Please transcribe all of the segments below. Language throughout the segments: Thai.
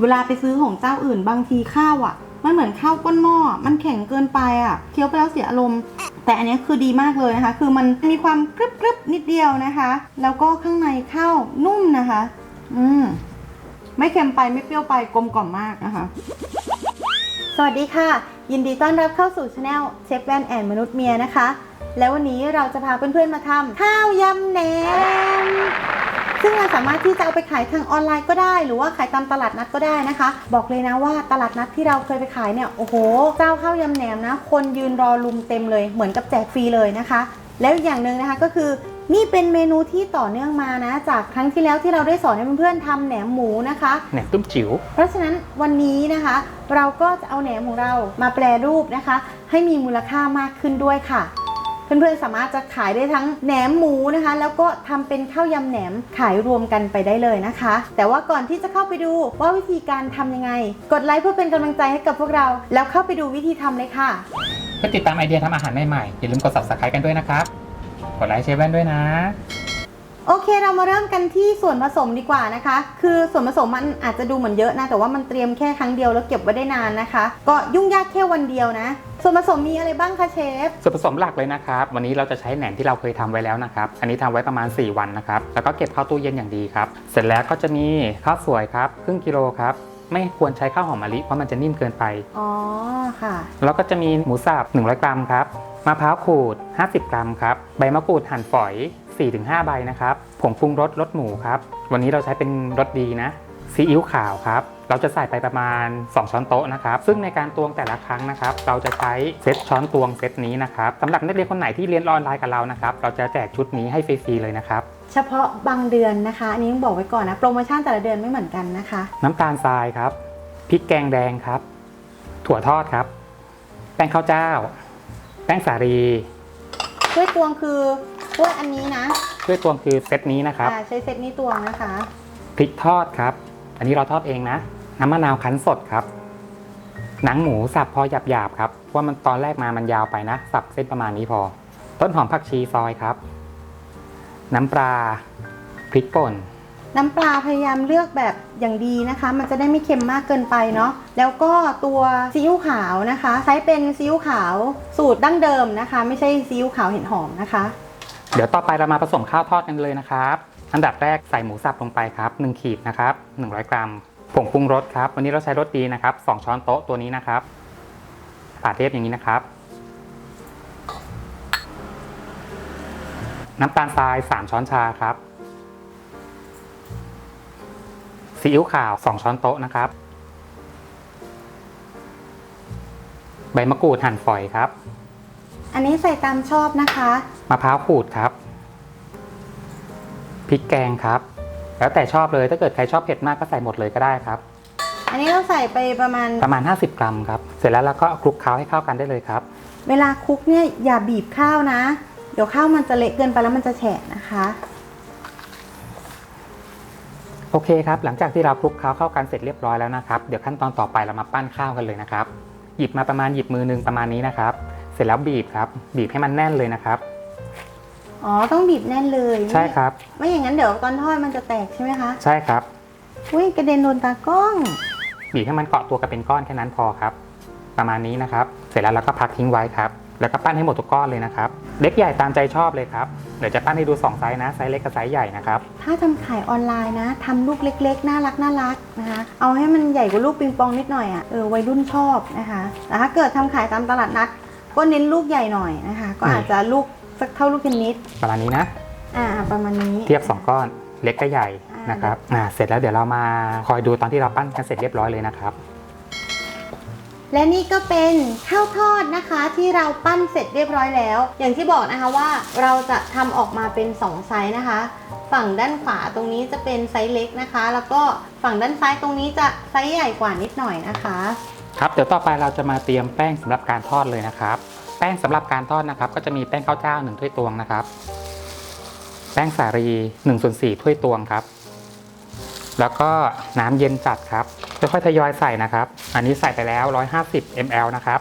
เวลาไปซื้อของเจ้าอื่นบางทีข้าวอะ มันเหมือนข้าวก้นหม้อ มันแข็งเกินไปอะ เคี้ยวไปแล้วเสียอารมณ์ แต่อันนี้คือดีมากเลยนะคะ คือมันมีความกรึบกรึบนิดเดียวนะคะ แล้วก็ข้างในข้าวนุ่มนะคะ อืม ไม่เค็มไปไม่เปรี้ยวไปกลมกล่อมมากนะคะ สวัสดีค่ะ ยินดีต้อนรับเข้าสู่ช anel เชฟแวนแอนมนุษย์เมียนะคะ แล้ววันนี้เราจะพาเพื่อนๆมาทำข้าวยำแหนม ซึ่งเราสามารถที่จะเอาไปขายทางออนไลน์ก็ได้ หรือว่าขายตามตลาดนัดก็ได้นะคะ บอกเลยนะว่าตลาดนัดที่เราเคยไปขายเนี่ยโอ้โหเจ้าข้าวยำแหนมนะ คนยืนรอลุมเต็มเลยเหมือนกับแจกฟรีเลยนะคะ แล้วอีกอย่างหนึ่งนะคะก็คือนี่เป็นเมนูที่ต่อเนื่องมานะ จากครั้งที่แล้วที่เราได้สอนให้เพื่อนๆทำแหนมหมูนะคะ แหนมตุ้มจิ๋ว เพราะฉะนั้นวันนี้นะคะ เราก็จะเอาแหนมของเรามาแปรรูปนะคะ ให้มีมูลค่ามากขึ้นด้วยค่ะ เพื่อนๆสามารถจะขายได้ทั้งแหนมหมูนะคะ แล้วก็ทำเป็นข้าวยำแหนมขายรวมกันไปได้เลยนะคะ แต่ว่าก่อนที่จะเข้าไปดูว่าวิธีการทำยังไง กดไลค์เพื่อเป็นกำลังใจให้กับพวกเรา แล้วเข้าไปดูวิธีทำเลยค่ะเพื่อติดตามไอเดียทำอาหารใหม่ๆอย่าลืมกด subscribe กันด้วยนะครับกดไลค์เชฟแว่นด้วยนะ โอเคเรามาเริ่มกันที่ส่วนผสมดีกว่านะคะ คือส่วนผสมมันอาจจะดูเหมือนเยอะนะ แต่ว่ามันเตรียมแค่ครั้งเดียวแล้วเก็บไว้ได้นานนะคะ ก็ยุ่งยากแค่วันเดียวนะ ส่วนผสมมีอะไรบ้างคะเชฟ ส่วนผสมหลักเลยนะครับ วันนี้เราจะใช้แหนมที่เราเคยทำไว้แล้วนะครับ อันนี้ทำไว้ประมาณ 4 วันนะครับ แล้วก็เก็บเข้าตู้เย็นอย่างดีครับ เสร็จแล้วก็จะมีข้าวสวยครับครึ่งกิโลครับ ไม่ควรใช้ข้าวหอมมะลิเพราะมันจะนิ่มเกินไป อ๋อค่ะ แล้วก็จะมีหมูสับ100 กรัมครับมะพร้าวขูด 50 กรัมครับใบมะกรูดหั่นฝอย 4-5 ใบนะครับผงปรุงรสรสหมูครับ วันนี้เราใช้เป็นรสดีนะซีอิ๊วขาวครับ เราจะใส่ไปประมาณ 2 ช้อนโต๊ะนะครับ ซึ่งในการตวงแต่ละครั้งนะครับ เราจะใช้เซตช้อนตวงเซตนี้นะครับสำหรับนักเรียนคนไหนที่เรียนออนไลน์กับเรานะครับ เราจะแจกชุดนี้ให้ฟรีๆเลยนะครับ เฉพาะบางเดือนนะคะอันนี้ต้องบอกไว้ก่อนนะโปรโมชั่นแต่ละเดือนไม่เหมือนกันนะคะ น้ำตาลทรายครับพริกแกงแดงครับ ถั่วทอดครับ แป้งข้าวเจ้า แป้งสาลีถ้วยตวงคือถ้วยอันนี้นะด้วยตวงคือเซตนี้นะครับอ่าใช้เซตนี้ตวงนะคะ พริกทอดครับ อันนี้เราทอดเองนะ น้ำมะนาวคั้นสดครับ หนังหมูสับพอหยาบๆครับเพราะว่ามันตอนแรกมามันยาวไปนะ สับเส้นประมาณนี้พอ ต้นหอมผักชีซอยครับ น้ำปลาพริกป่น น้ำปลาพยายามเลือกแบบอย่างดีนะคะ มันจะได้ไม่เค็มมากเกินไปเนาะแล้วก็ตัวซีอิ๊วขาวนะคะ ใช้เป็นซีอิ๊วขาวสูตรดั้งเดิมนะคะ ไม่ใช่ซีอิ๊วขาวเห็ดหอมนะคะ เดี๋ยวต่อไปเรามาผสมข้าวทอดกันเลยนะครับอันดับแรกใส่หมูสับลงไปครับ 1 ขีดนะครับ 100 กรัมผงปรุงรสครับ วันนี้เราใช้รสดีนะครับ 2 ช้อนโต๊ะตัวนี้นะครับปาดเรียบอย่างนี้นะครับ น้ำตาลทราย 3 ช้อนชาครับซีอิ๊วขาว 2 ช้อนโต๊ะนะครับ ใบมะกรูดหั่นฝอยครับ อันนี้ใส่ตามชอบนะคะมะพร้าวขูดครับพริกแกงครับ แล้วแต่ชอบเลยถ้าเกิดใครชอบเผ็ดมากก็ใส่หมดเลยก็ได้ครับ อันนี้เราใส่ไปประมาณประมาณ 50 กรัมครับ เสร็จแล้วเราก็คลุกเคล้าให้เข้ากันได้เลยครับ เวลาคลุกเนี่ยอย่าบีบข้าวนะ เดี๋ยวข้าวมันจะเละเกินไปแล้วมันจะแฉะนะคะ โอเคครับ หลังจากที่เราคลุกเคล้าเข้ากันเสร็จเรียบร้อยแล้วนะครับ เดี๋ยวขั้นตอนต่อไปเรามาปั้นข้าวกันเลยนะครับ หยิบมาประมาณหยิบมือหนึงประมาณนี้นะครับ เสร็จแล้วบีบครับ บีบให้มันแน่นเลยนะครับ อ๋อ ต้องบีบแน่นเลยใช่ครับ ไม่อย่างนั้นเดี๋ยวตอนทอดมันจะแตกใช่ไหมคะ ใช่ครับ อุ้ยกระเด็นโดนตากล้อง บีบให้มันเกาะตัวกันเป็นก้อนแค่นั้นพอครับ ประมาณนี้นะครับ เสร็จแล้วเราก็พักทิ้งไว้ครับ แล้วก็ปั้นให้หมดทุกก้อนเลยนะครับ เล็กใหญ่ตามใจชอบเลยครับ เดี๋ยวจะปั้นให้ดู2ไซส์นะ ไซส์เล็กกับไซส์ใหญ่นะครับ ถ้าทำขายออนไลน์นะทำลูกเล็ก ๆ น่ารักน่ารักนะคะ เอาให้มันใหญ่กว่าลูกปิงปองนิดหน่อยอะ่ะ เออ วัยรุ่นชอบนะคะ แต่ถ้าเกิดทำขายตามตลาดนัด ก็เน้นลูกใหญ่หน่อยนะคะ ก็อาจจะลูกสักเท่าลูกเทนนิส ประมาณนี้นะ อ่า ประมาณนี้ เทียบ 2 ก้อน เล็กกับใหญ่นะครับ อ่า เสร็จแล้วเดี๋ยวเรามาคอยดูตอนที่เราปั้นกันเสร็จเรียบร้อยเลยนะครับ และนี่ก็เป็นข้าวทอดนะคะที่เราปั้นเสร็จเรียบร้อยแล้ว อย่างที่บอกนะคะว่าเราจะทำออกมาเป็น 2 ไซส์นะคะ ฝั่งด้านขวาตรงนี้จะเป็นไซส์เล็กนะคะ แล้วก็ฝั่งด้านซ้ายตรงนี้จะไซส์ใหญ่กว่านิดหน่อยนะคะครับเดี๋ยวต่อไปเราจะมาเตรียมแป้งสำหรับการทอดเลยนะครับ แป้งสำหรับการทอดนะครับ ก็จะมีแป้งข้าวเจ้า1ถ้วยตวงนะครับ แป้งสาลี1ส่วน4ถ้วยตวงครับ แล้วก็น้ำเย็นจัดครับ ค่อยๆทยอยใส่นะครับ อันนี้ใส่ไปแล้ว 150 ml นะครับ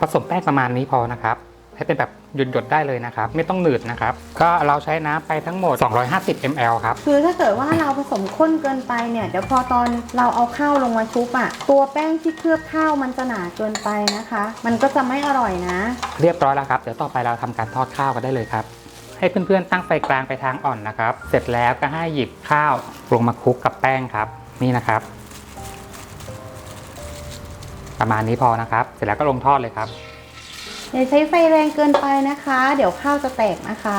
ผสมแป้งประมาณนี้พอนะครับ ใให้เป็นแบบหยดๆได้เลยนะครับ ไม่ต้องหนืดนะครับ ก็เราใช้น้ำไปทั้งหมด 250 ml ครับ คือถ้าเกิดว่าเราผสมข้นเกินไปเนี่ยเดี๋ยวพอตอนเราเอาข้าวลงมาชุบอะตัวแป้งที่เคลือบข้าวมันจะหนาเกินไปนะคะ มันก็จะไม่อร่อยนะ เรียบร้อยแล้วครับ เดี๋ยวต่อไปเราทำการทอดข้าวกันได้เลยครับ ให้เพื่อนๆตั้งไฟกลางไปทางอ่อนนะครับ เสร็จแล้วก็ให้หยิบข้าวลงมาคลุกกับแป้งครับ นี่นะครับ ประมาณนี้พอนะครับ เสร็จแล้วก็ลงทอดเลยครับ อย่าใช้ไฟแรงเกินไปนะคะ เดี๋ยวข้าวจะแตกนะคะ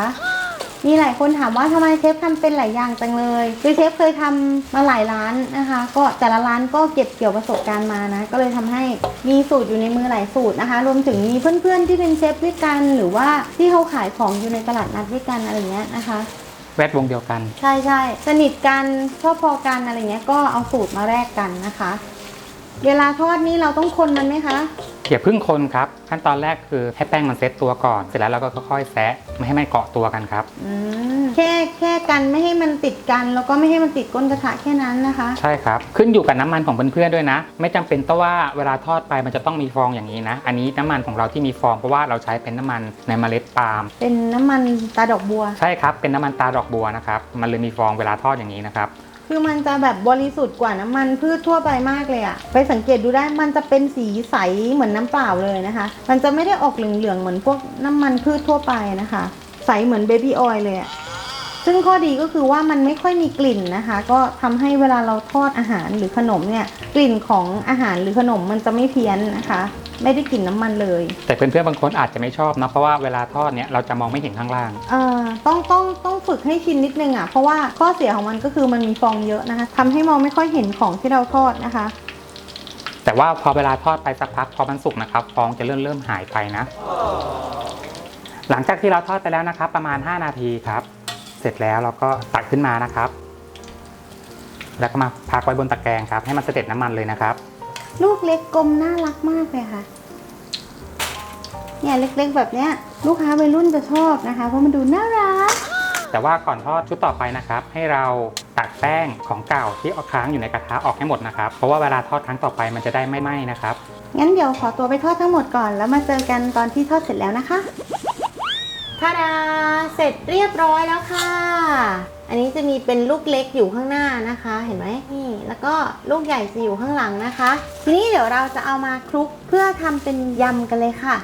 มีหลายคนถามว่าทำไมเชฟทำเป็นหลายอย่างจังเลย คือเชฟเคยทำมาหลายร้านนะคะ ก็แต่ละร้านก็เก็บเกี่ยวประสบการณ์มานะ ก็เลยทำให้มีสูตรอยู่ในมือหลายสูตรนะคะ รวมถึงมีเพื่อนๆที่เป็นเชฟด้วยกัน หรือว่าที่เขาขายของอยู่ในตลาดนัดด้วยกันอะไรเงี้ยนะคะแวดวงเดียวกัน ใช่ใช่สนิทกันชอบพอกันอะไรเงี้ยก็เอาสูตรมาแลกกันนะคะ เวลาทอดนี่เราต้องคนมันไหมคะ อย่าเพึ่งคนครับ ขั้นตอนแรกคือให้แป้งมันเซ็ตตัวก่อน เสร็จแล้วเราก็ค่อยๆแซะไม่ให้มันเกาะตัวกันครับ อืมแค่แค่กันไม่ให้มันติดกัน แล้วก็ไม่ให้มันติดก้นกระทะแค่นั้นนะคะ ใช่ครับ ขึ้นอยู่กับน้ำมันของเพื่อนๆด้วยนะ ไม่จำเป็นต้องว่าเวลาทอดไปมันจะต้องมีฟองอย่างนี้นะ อันนี้น้ำมันของเราที่มีฟองเพราะว่าเราใช้เป็นน้ำมันในเมล็ดปาล์ม เป็นน้ำมันตาดอกบัว ใช่ครับ เป็นน้ำมันตาดอกบัวนะครับ มันเลยมีฟองเวลาทอดอย่างนี้นะครับ คือมันจะแบบบริสุทธิ์กว่าน้ำมันพืชทั่วไปมากเลยอะไปสังเกตดูได้มันจะเป็นสีใสเหมือนน้ำเปล่าเลยนะคะ มันจะไม่ได้ออกเหลืองๆเหมือนพวกน้ำมันพืชทั่วไปนะคะ ใสเหมือนเบบี้ออยล์เลยอะซึ่งข้อดีก็คือว่ามันไม่ค่อยมีกลิ่นนะคะ ก็ทำให้เวลาเราทอดอาหารหรือขนมเนี่ยกลิ่นของอาหารหรือขนมมันจะไม่เพี้ยนนะคะ ไม่ได้กลิ่นน้ำมันเลยแต่เพื่อนๆบางคนอาจจะไม่ชอบนะเพราะว่าเวลาทอดเนี่ยเราจะมองไม่เห็นข้างล่าง เอ่อต้องต้องต้องฝึกให้ชินนิดนึงอะเพราะว่าข้อเสียของมันก็คือมันมีฟองเยอะนะคะทำให้มองไม่ค่อยเห็นของที่เราทอดนะคะ แต่ว่าพอเวลาทอดไปสักพักพอมันสุกนะครับฟองจะเริ่มเริ่มหายไปนะ หลังจากที่เราทอดไปแล้วนะครับ ประมาณ 5 นาทีครับ เสร็จแล้วเราก็ตักขึ้นมานะครับ แล้วก็มาพักไว้บนตะแกรงครับ ให้มันเสด็จน้ำมันเลยนะครับ ลูกเล็กกลมน่ารักมากเลยค่ะ เนี่ยเล็กๆแบบเนี้ย ลูกค้าวัยรุ่นจะชอบนะคะ เพราะมันดูน่ารัก แต่ว่าก่อนทอดชุดต่อไปนะครับ ให้เราตักแป้งของเก่าที่เอาค้างอยู่ในกระทะออกให้หมดนะครับ เพราะว่าเวลาทอดครั้งต่อไปมันจะได้ไม่ไหม้นะครับ งั้นเดี๋ยวขอตัวไปทอดทั้งหมดก่อน แล้วมาเจอกันตอนที่ทอดเสร็จแล้วนะคะทาดาเสร็จเรียบร้อยแล้วค่ะ อันนี้จะมีเป็นลูกเล็กอยู่ข้างหน้านะคะ เห็นไหมนี่แล้วก็ลูกใหญ่จะอยู่ข้างหลังนะคะ ทีนี้เดี๋ยวเราจะเอามาคลุกเพื่อทำเป็นยำกันเลยค่ะ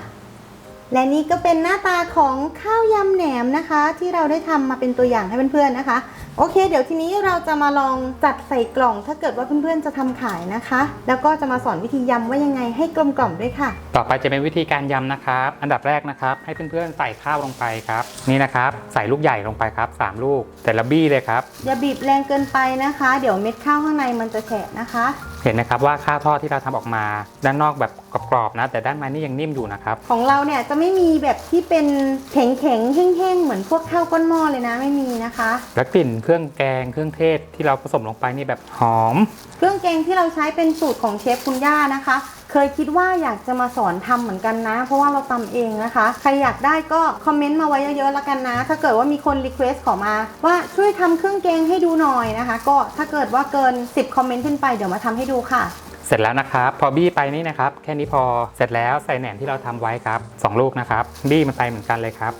และนี่ก็เป็นหน้าตาของข้าวยำแหนมนะคะ ที่เราได้ทำมาเป็นตัวอย่างให้เพื่อนๆนะคะ โอเค เดี๋ยวทีนี้เราจะมาลองจัดใส่กล่อง ถ้าเกิดว่าเพื่อนๆจะทำขายนะคะ แล้วก็จะมาสอนวิธียำว่ายังไงให้กลมกล่อมด้วยค่ะ ต่อไปจะเป็นวิธีการยำนะครับ อันดับแรกนะครับ ให้เพื่อนๆใส่ข้าวลงไปครับ นี่นะครับ ใส่ลูกใหญ่ลงไปครับสามลูกแต่ละบี้เลยครับ อย่าบีบแรงเกินไปนะคะ เดี๋ยวเม็ดข้าวข้างในมันจะแฉะนะคะ เห็นไหมครับว่าข้าวทอดที่เราทำออกมา ด้านนอกแบบกรอบๆนะ แต่ด้านในนี่ยังนิ่มอยู่นะครับ ของเราเนี่ยจะไม่มีแบบที่เป็นแข็งๆแห้งๆเหมือนพวกข้าวก้นหม้อเลยนะไม่มีนะคะ แล้วกลิ่นเครื่องแกงเครื่องเทศที่เราผสมลงไปนี่แบบหอม เครื่องแกงที่เราใช้เป็นสูตรของเชฟคุณย่านะคะ เคยคิดว่าอยากจะมาสอนทำเหมือนกันนะ เพราะว่าเราตำเองนะคะ ใครอยากได้ก็คอมเมนต์มาไว้เยอะๆแล้วกันนะ ถ้าเกิดว่ามีคนรีเควสขอมา ว่าช่วยทำเครื่องแกงให้ดูหน่อยนะคะ ก็ถ้าเกิดว่าเกิน 10 คอมเมนต์ขึ้นไปเดี๋ยวมาทำให้ดูค่ะเสร็จแล้วนะครับพอบี้ไปนี่นะครับแค่นี้พอเสร็จแล้วใส่แหนมที่เราทำไว้ครับสองลูกนะครับบี้มันไปเหมือนกันเลยครับ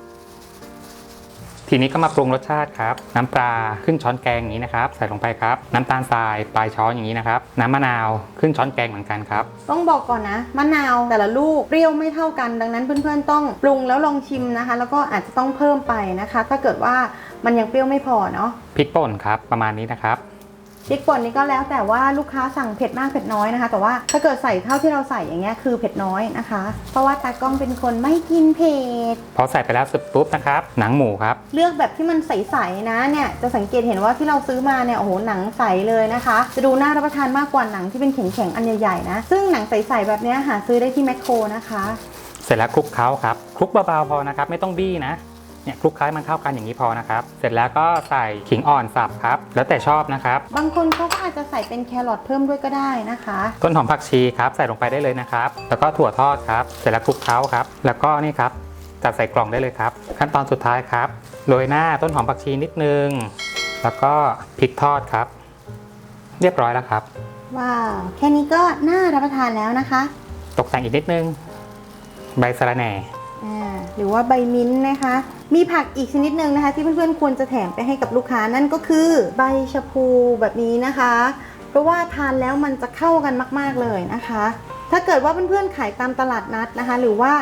ทีนี้ก็มาปรุงรสชาติครับ น้ำปลาครึ่งช้อนแกงอย่างนี้นะครับ ใส่ลงไปครับ น้ำตาลทรายปลายช้อนอย่างนี้นะครับ น้ำมะนาวครึ่งช้อนแกงเหมือนกันครับ ต้องบอกก่อนนะมะนาวแต่ละลูกเปรี้ยวไม่เท่ากัน ดังนั้นเพื่อนๆต้องปรุงแล้วลองชิมนะคะ แล้วก็อาจจะต้องเพิ่มไปนะคะ ถ้าเกิดว่ามันยังเปรี้ยวไม่พอเนาะพริกป่นครับประมาณนี้นะครับ พริกป่นนี่ก็แล้วแต่ว่าลูกค้าสั่งเผ็ดมากเผ็ดน้อยนะคะ แต่ว่าถ้าเกิดใส่เท่าที่เราใส่อย่างเงี้ยคือเผ็ดน้อยนะคะ เพราะว่าตากล้องเป็นคนไม่กินเผ็ด พอใส่ไปแล้วเสร็จปุ๊บนะครับ หนังหมูครับ เลือกแบบที่มันใสๆนะเนี่ยจะสังเกตเห็นว่าที่เราซื้อมาเนี่ยโอ้โหหนังใสเลยนะคะ จะดูน่ารับประทานมากกว่าหนังที่เป็นแข็งๆอันใหญ่ๆนะซึ่งหนังใสๆแบบเนี้ยหาซื้อได้ที่แมคโครนะคะ เสร็จแล้วคลุกเคล้าครับคลุกเบาๆพอนะครับไม่ต้องบี้นะ เนี่ยคลุกเคล้าให้มันเข้ากันอย่างนี้พอนะครับ เสร็จแล้วก็ใส่ขิงอ่อนสับครับ แล้วแต่ชอบนะครับ บางคนเขาก็อาจจะใส่เป็นแครอทเพิ่มด้วยก็ได้นะคะ ต้นหอมผักชีครับใส่ลงไปได้เลยนะครับ แล้วก็ถั่วทอดครับ เสร็จแล้วคลุกเคล้าครับ แล้วก็นี่ครับจัดใส่กล่องได้เลยครับ ขั้นตอนสุดท้ายครับโรยหน้าต้นหอมผักชีนิดนึง แล้วก็พริกทอดครับ เรียบร้อยแล้วครับ ว้าวแค่นี้ก็น่ารับประทานแล้วนะคะ ตกแต่งอีกนิดนึง ใบสะระแหน่อ่า หรือว่าใบมิ้นท์นะคะ มีผักอีกชนิดหนึ่งนะคะที่เพื่อนๆควรจะแถมไปให้กับลูกค้านั่นก็คือใบชะพูแบบนี้นะคะ เพราะว่าทานแล้วมันจะเข้ากันมากๆเลยนะคะ ถ้าเกิดว่าเพื่อนๆขายตามตลาดนัดนะคะ หรือว่า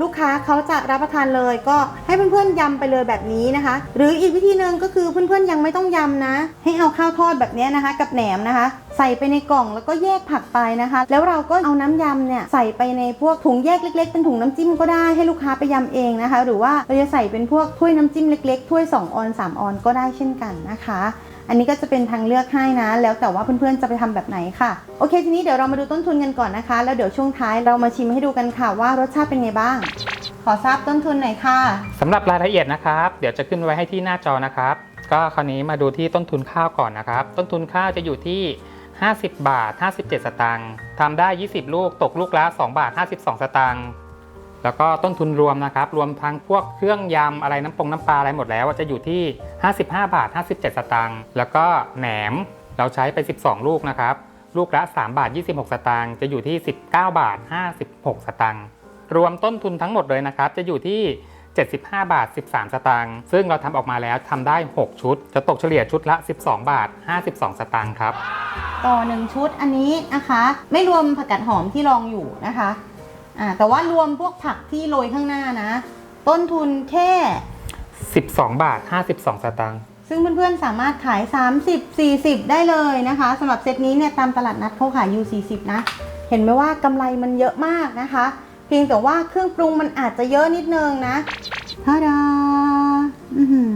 ลูกค้าเขาจะรับประทานเลย ก็ให้เพื่อนๆยำไปเลยแบบนี้นะคะ หรืออีกวิธีหนึ่งก็คือเพื่อนๆยังไม่ต้องยำนะ ให้เอาข้าวทอดแบบนี้นะคะ กับแหนมนะคะ ใส่ไปในกล่องแล้วก็แยกผักไปนะคะ แล้วเราก็เอาน้ำยำเนี่ยใส่ไปในพวกถุงแยกเล็ก ๆ เป็นถุงน้ำจิ้มก็ได้ให้ลูกค้าไปยำเองนะคะ หรือว่าเราจะใส่เป็นพวกถ้วยน้ำจิ้มเล็กๆถ้วย 2 ออน 3 ออนก็ได้เช่นกันนะคะ อันนี้ก็จะเป็นทางเลือกให้นะ แล้วแต่ว่าเพื่อนๆจะไปทำแบบไหนค่ะ โอเค ทีนี้เดี๋ยวเรามาดูต้นทุนกันก่อนนะคะ แล้วเดี๋ยวช่วงท้ายเรามาชิมให้ดูกันค่ะว่ารสชาติเป็นไงบ้าง ขอทราบต้นทุนหน่อยค่ะสำหรับรายละเอียดนะครับ เดี๋ยวจะขึ้นไว้ให้ที่หน้าจอนะครับ ก็คราวนี้มาดูที่ต้นทุนข้าวก่อนนะครับ ต้นทุนข้าวจะอยู่ที่ 50 บาท 57 สตางค์ทำได้ 20 ลูก ตกลูกละ 2 บาท 52 สตางค์ แล้วก็ต้นทุนรวมนะครับ รวมทั้งพวกเครื่องยำอะไรน้ำปงน้ำปลาอะไรหมดแล้วจะอยู่ที่ 55 บาท 57 สตางค์แล้วก็แหนมเราใช้ไป 12 ลูกนะครับ ลูกละ 3 บาท 26 สตางค์จะอยู่ที่ 19 บาท 56 สตางค์รวมต้นทุนทั้งหมดเลยนะครับ จะอยู่ที่ 75 บาท 13 สตางค์ซึ่งเราทำออกมาแล้วทำได้ 6 ชุด จะตกเฉลี่ยชุดละ 12 บาท 52 สตางค์ครับ ต่อหนึ่งชุดอันนี้นะคะ ไม่รวมผักกาดหอมที่รองอยู่นะคะ อ่าแต่ว่ารวมพวกผักที่โรยข้างหน้านะ ต้นทุนแค่ 12 บาท 52 สตางค์ ซึ่งเพื่อนๆสามารถขาย 30 40 ได้เลยนะคะสำหรับเซตนี้เนี่ยตามตลาดนัดเขาขายอยู่ 40 นะ เห็นไหมว่ากำไรมันเยอะมากนะคะ เพียงแต่ว่าเครื่องปรุงมันอาจจะเยอะนิดนึงนะทาดาอื้อหือ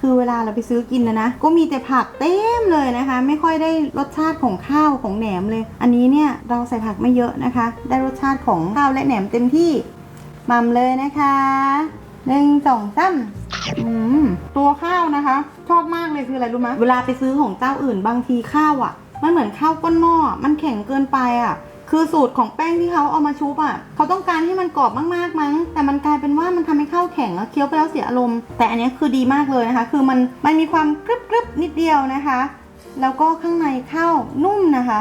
คือเวลาเราไปซื้อกินนะนะ ก็มีแต่ผักเต็มเลยนะคะ ไม่ค่อยได้รสชาติของข้าวของแหนมเลย อันนี้เนี่ยเราใส่ผักไม่เยอะนะคะ ได้รสชาติของข้าวและแหนมเต็มที่ม่ำเลยนะคะหนึ่งสองสามอืมตัวข้าวนะคะ ชอบมากเลยคืออะไรรู้ไหมเวลาไปซื้อของเจ้าอื่นบางทีข้าวอะ่ะ มันเหมือนข้าวก้นหม้อมันแข็งเกินไปอะ่ะ คือสูตรของแป้งที่เขาเอามาชุบอะ่ะเขาต้องการให้มันกรอบมากๆมั้ง แต่มันกลายเป็นว่ามันทำให้ข้าวแข็งแล้วเคี้ยวไปแล้วเสียอารมณ์ แต่อันนี้คือดีมากเลยนะคะ คือมันมันมีความกรึบกรึบนิดเดียวนะคะ แล้วก็ข้างในข้าวนุ่มนะคะ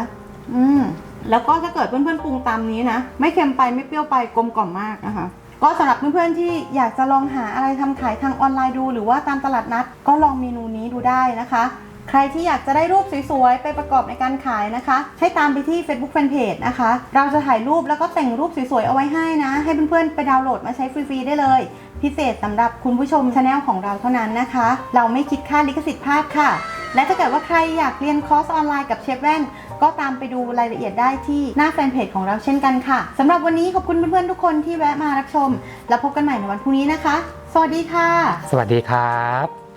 อืมแล้วก็ถ้าเกิดเพื่อนๆปรุงตามนี้นะ ไม่เค็มไปไม่เปรี้ยวไปกลมกล่อมมากนะคะ ก็สำหรับเพื่อนๆที่อยากจะลองหาอะไรทำขายทางออนไลน์ดู หรือว่าตามตลาดนัดก็ลองเมนูนี้ดูได้นะคะ ใครที่อยากจะได้รูปสวยๆ ไปประกอบในการขายนะคะ ให้ตามไปที่ Facebook Fanpage นะคะ เราจะถ่ายรูปแล้วก็แต่งรูปสวยๆ เอาไว้ให้นะ ให้เพื่อนๆ ไปดาวน์โหลดมาใช้ฟรีๆ ได้เลย พิเศษสำหรับคุณผู้ชมชาแนลของเราเท่านั้นนะคะ เราไม่คิดค่าลิขสิทธิ์ภาพค่ะ และถ้าเกิดว่าใครอยากเรียนคอร์สออนไลน์กับเชฟแว่นก็ตามไปดูรายละเอียดได้ที่หน้าแฟนเพจของเราเช่นกันค่ะสำหรับวันนี้ขอบคุณเพื่อนๆทุกคนที่แวะมารับชม แล้วพบกันใหม่ในวันพรุ่งนี้นะคะ สวัสดีค่ะ สวัสดีครับ